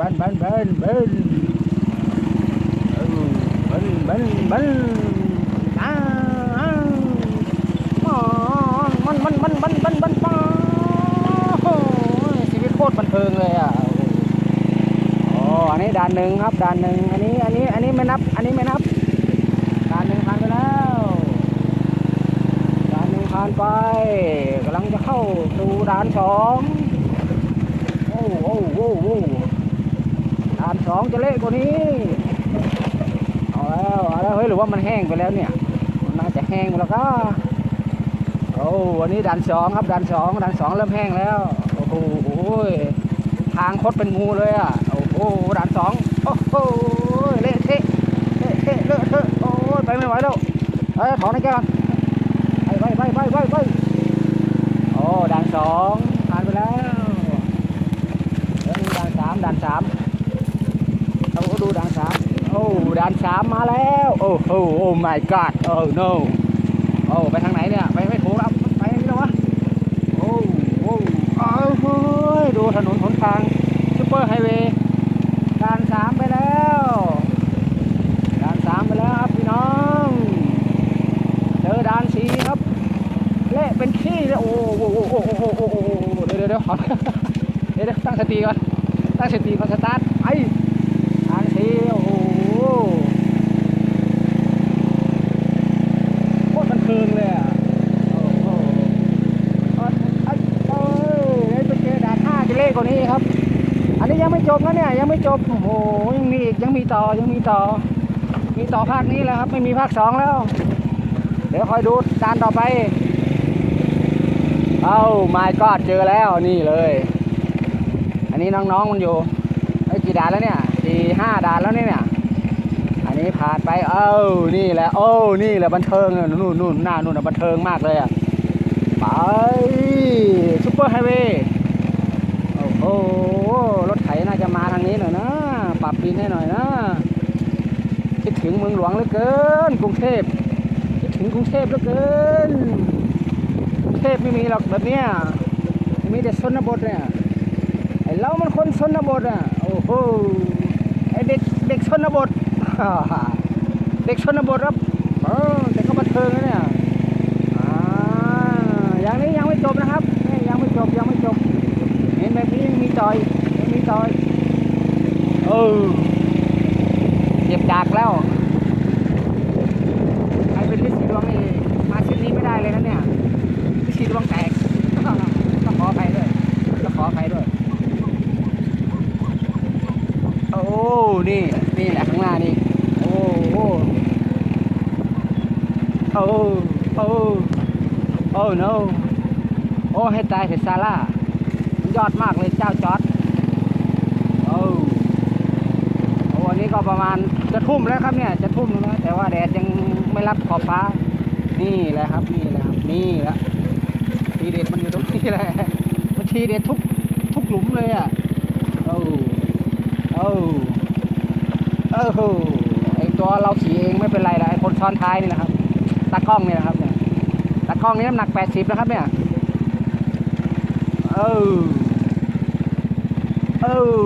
บันบันบันบันเออบันบันบันอ้าวอ้าวมันมันมันมันมันมันป้าโอ้ยชีวิตโคตรบันเทิงเลยอะโอ้อันนี้ด่านหนึ่งครับด่านหนึ่งอันนี้อันนี้อันนี้ไม่นับ อันนี้ไม่นับด่านหนึ่งผ่านไปแล้วด่านหนึ่งผ่านไปกำลังจะเข้าสู่ด่านสองโอ้โอ้โอ้โอ้ ด่านสองจะเละกว่านี้เอาแล้วเอาแล้วเฮ้ยหรือว่ามันแห้งไปแล้วเนี่ยมันน่าจะแห้งแล้วก็โอ้วันนี้ด่านสองครับด่านสองด่านสองเริ่มแห้งแล้วโอ้โหทางคดเป็นงูเลยอะโอ้โหด่านสองโอ้โหเละเทะเละเทะเลอะเทอะโอ้ยไปไม่ไหวแล้วเอ้ยถอนให้แกก่อนไปไปไปไปไปไปโอ้ด่านสองผ่านไปแล้วด่านสามด่านสามเราก็ดูด่านสามโอ้ด่านสามมาแล้ว โอ้โหโอ้ my god โอ้ no โอ้ไปทางไหนเนี่ย ไปไม่ถูกแล้วไปทางนี้แล้ววะโอ้โอ้เอาเฮ้ยดูถนนหนทางซุปเปอร์ไฮเวย์ด่านสามไปแล้วด่านสามไปแล้วครับพี่น้องเจอด่านสี่ครับเละเป็นขี้เลยโอ้โหโอ้โหโอ้โหโอ้โหเดี๋ยวเดี๋ยวเดี๋ยวขอเดี๋ยวเดี๋ยวตั้งสติก่อนตั้งสติก่อนสตาร์ทไปด่านสี่โอ้โหโคตรบันเทิงเลยอะโอ้โหเอ้ยเอ้ยเอ้ยไปเจอด่านห้าจะเละกว่านี้ครับ อันนี้ ยังไม่จบนะเนี่ยยังไม่จบโอ้โหยังมีอีกยังมีต่อยังมีต่อ มีต่อภาคนี้แหละครับไม่มีภาคสองแล้ว เดี๋ยวคอยดูจานต่อไปเอ้า my god เจอแล้วนี่เลย อันนี้น้องๆมันอยู่ไอ้กี่ด่านแล้วเนี่ยสี่ห้าด่านแล้วเนี่ย อันนี้ผ่านไปเอ้านี่แหละโอ้นี่แหละบันเทิงนู่นนู่นหน้านู่นบันเทิงมากเลยอะไปซุปเปอร์ไฮเวย์โอ้โหาจะมาทางนี้หน่อยนะ ปรับดินให้หน่อยนะ คิดถึงเมืองหลวงเหลือเกิน กรุงเทพคิดถึงกรุงเทพเหลือเกิน กรุงเทพไม่มีหรอกแบบเนี้ยมีแต่ชนบทเนี่ยไอ้เรามันคนชนบทอะโอ้โหไอ้เด็กเด็กชนบทเด็กชนบทครับเออแต่ก็บันเทิงนะเนี่ยอ่าอย่างนี้ยังไม่จบนะครับนี่ยังไม่จบยังไม่จบ เห็นแบบนี้ยังมีต่อยยังมีต่อย เออเจ็บจากแล้ว ใครเป็นลิสีดวงนี่มาชิ้นนี้ไม่ได้เลยนะเนี่ยลิสีดวงแตกต้องขออภัยด้วยต้องขออภัยด้วย โอ้ นี่ นี่แหละข้างหน้านี่ โอ้โอ้โอ้โอ้โอ้ no โอ้ให้ตายเถอะซาร่ายอดมากเลยเจ้าจอร์ดโอ้โอ้วันนี้ก็ ประมาณจะทุ่มแล้วครับเนี่ยจะทุ่มแล้วนะแต่ว่าแดดยังไม่รับขอบฟ้า นี่แหละครับนี่แหละครับนี่ละทีเด็ดมันอยู่ตรงนี้แหละมันทีเด็ดทุกทุกหลุมเลยอะโอ้โอ้โอ้โหไอตัวเราขี่เองไม่เป็นไรนะไอคนซ้อนท้ายนี่นะครับตากล้องนี่นะครับเนี่ยตากล้องนี่น้ำหนัก80นะครับเนี่ยเออเออ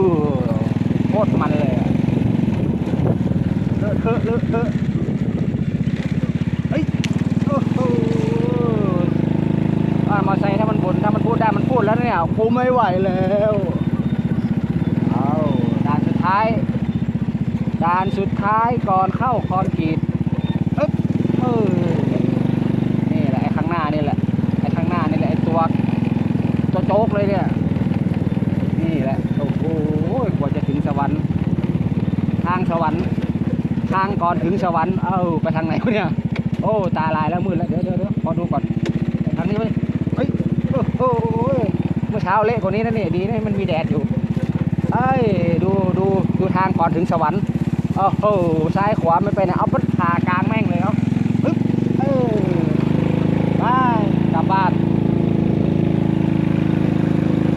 โคตรมันเลย เลอะเทอะเออเฮ้ยโอ้โหอ่ามอไซถ้ามันบ่นถ้ามันพูดได้มันพูดแล้วเนี่ยกูไม่ไหวแล้วเอาด่านสุดท้ายด่านสุดท้ายก่อนเข้าคอนกรีตอึ๊บเออนี่แหละไอ้ข้างหน้านี่แหละไอ้ข้างหน้านี่แหละไอ้ตัวตัวโจ๊กเลยเนี่ยนี่แหละโอ้โหกว่าจะถึงสวรรค์ทางสวรรค์ ทางก่อนถึงสวรรค์ เอ้าไปทางไหนวะเนี่ย โอ้ตาลายแล้วมืดแล้ว เดี๋ยวเดี๋ยวเดี๋ยวขอดูก่อน ทางนี้ไปเฮ้ย โอ้โหเมื่อเช้าเละกว่านี้นะเนี่ยดีนะมันมีแดดอยู่เอ้ยดูดูดูทางก่อนถึงสวรรค์ โอ้โหซ้ายขวาไม่ไปไหนเอาปัดขาง